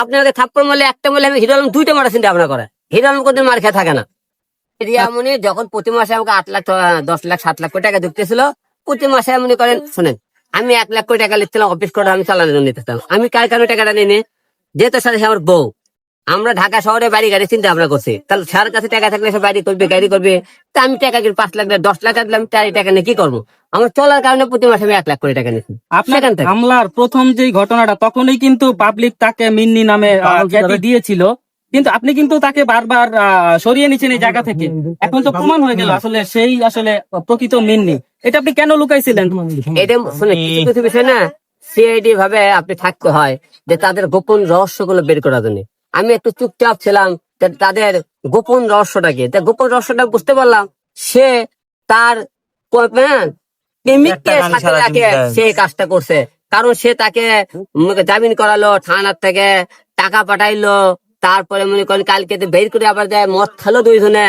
আপনাকে থাপ্পড় মারলে একটা মারলে আমি হিরো আলম দুইটা মারা চিন্তা আপনার করে। হিরো আলম কোনদিন মার খেয়ে থাকে না। রিয়ামনি যখন প্রতি মাসে আমাকে আট লাখ দশ লাখ সাত লাখ কোটি টাকা ঢুকতেছিল প্রতি মাসে মনে করেন শুনেন আমি এক লাখ কোটি টাকা লিখছিলাম অফিস করে আমি চালানোর জন্য নিতেছিলাম আমি কার কারণে টাকাটা নিয়ে? যেহেতু সাথে আমার বউ। আমরা ঢাকা শহরে বাড়ি গাড়ি চিন্তা ভাবনা করছি। তাহলে স্যার কাছে টাকা থাকলে সে বাড়ি করবে গাড়ি করবে। তা আমি টাকা কিনে পাঁচ লাখ দশ লাখ দিলাম তার টাকা নিয়ে কি করব? আমার চলার কারণে প্রতি মাসে আমি এক লাখ কোটি টাকা নিচ্ছি আপনার হামলার প্রথম যে ঘটনাটা তখনই কিন্তু পাবলিক তাকে মিন্নি নামে দিয়েছিল। কিন্তু আপনি কিন্তু তাকে বারবার আহ, সরিয়ে নিচ্ছেন এই জায়গা থেকে। এখন তো প্রমাণ হয়ে গেল আসলে সেই আসলে প্রকৃত মিন্নি। এটা আপনি কেন লুকাইছিলেন? এটা শুনে কিছু কিছু বিষয় না সিআইডি ভাবে আপনি থাকতে হয় যে তাদের গোপন রহস্যগুলো বের করার জন্য। আমি একটু চুপচাপ ছিলাম তাদের গোপন রহস্যটা কি তা গোপন রহস্যটা বুঝতে পারলাম সে তার প্রেমিককে সাথে রাখে সে কাজটা করছে। কারণ সে তাকে জামিন করালো থানার থেকে টাকা পাঠাইলো তারপরে মনে করেন কালকে বের করে আবার দেয় মদ খেলো দুইজনে।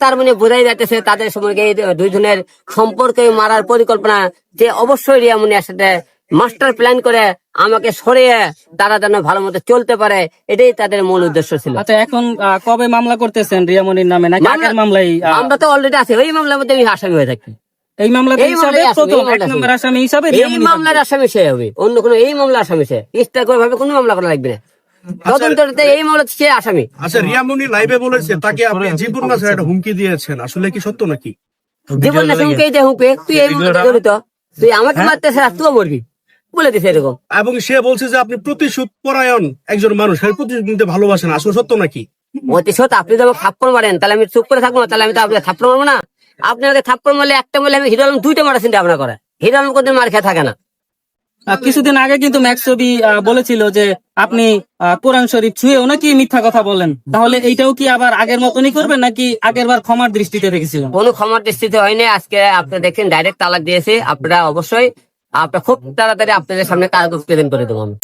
তার মানে বোঝাই যাচ্ছে তাদের সম্পর্কে দুইজনের সম্পর্কে মারার পরিকল্পনা যে অবশ্যই রিয়া রিয়ামনি একসাথে মাস্টার প্ল্যান করে আমাকে সরিয়ে তারা যেন ভালো মতো চলতে পারে এটাই তাদের মূল উদ্দেশ্য ছিল। আচ্ছা এখন কবে মামলা করতেছেন রিয়ামনির নামে? নাকি মামলা- আগের মামলাই আমরা তো অলরেডি আছি ওই মামলার মধ্যে আমি আসামি হয়ে থাকি। এই মামলাতে এই আসামি, নম্বর হিসাবে এই মামলার আসামি সে হবে অন্য কোনো এই মামলার আসামি সে। ভাবে কোনো মামলা করা লাগবে না। তদন্ততে এই মামলা সে আসামি। আচ্ছা রিয়ামনি লাইভে বলেছে তাকে আপনি জীবন নাশের একটা হুমকি দিয়েছেন আসলে কি সত্য নাকি? জীবন না হুমকে যে হুমকে তুই এই মামলা জড়িত। তুই আমাকে তুইও মরবি। বলে দিছে এরকম। এবং সে বলছে যে আপনি প্রতিশোধ পরায়ণ একজন মানুষ সেই প্রতিশোধ নিতে ভালোবাসেন আসলে সত্য নাকি? সত আপনি আমাকে থাপ্পড় মারেন তাহলে আমি চুপ করে থাকব না তাহলে আমি তো আপনাকে থাপ্পড় মারবো না। আপনি আমাকে থাপ্পড় মারলে একটা মারলে আমি হিরো আলম দুইটা মারা চিন্তা ভাবনা করে। হিরো আলম কোনদিন মার খেয়ে থাকে না। কিছুদিন আগে কিন্তু ম্যাক্স ছবি বলেছিল যে আপনি কোরআন শরীফ ছুঁয়েও নাকি মিথ্যা কথা বলেন। তাহলে এইটাও কি আবার আগের মতনই করবেন নাকি আগের বার ক্ষমার দৃষ্টিতে রেখেছিলেন কোনো ক্ষমার দৃষ্টিতে হয়নি। আজকে আপনি দেখেন ডাইরেক্ট তালাক দিয়েছে। আপনারা অবশ্যই আপনার খুব তাড়াতাড়ি আপনাদের সামনে কাগজ প্রেজেন্ট করে দেবো আমি।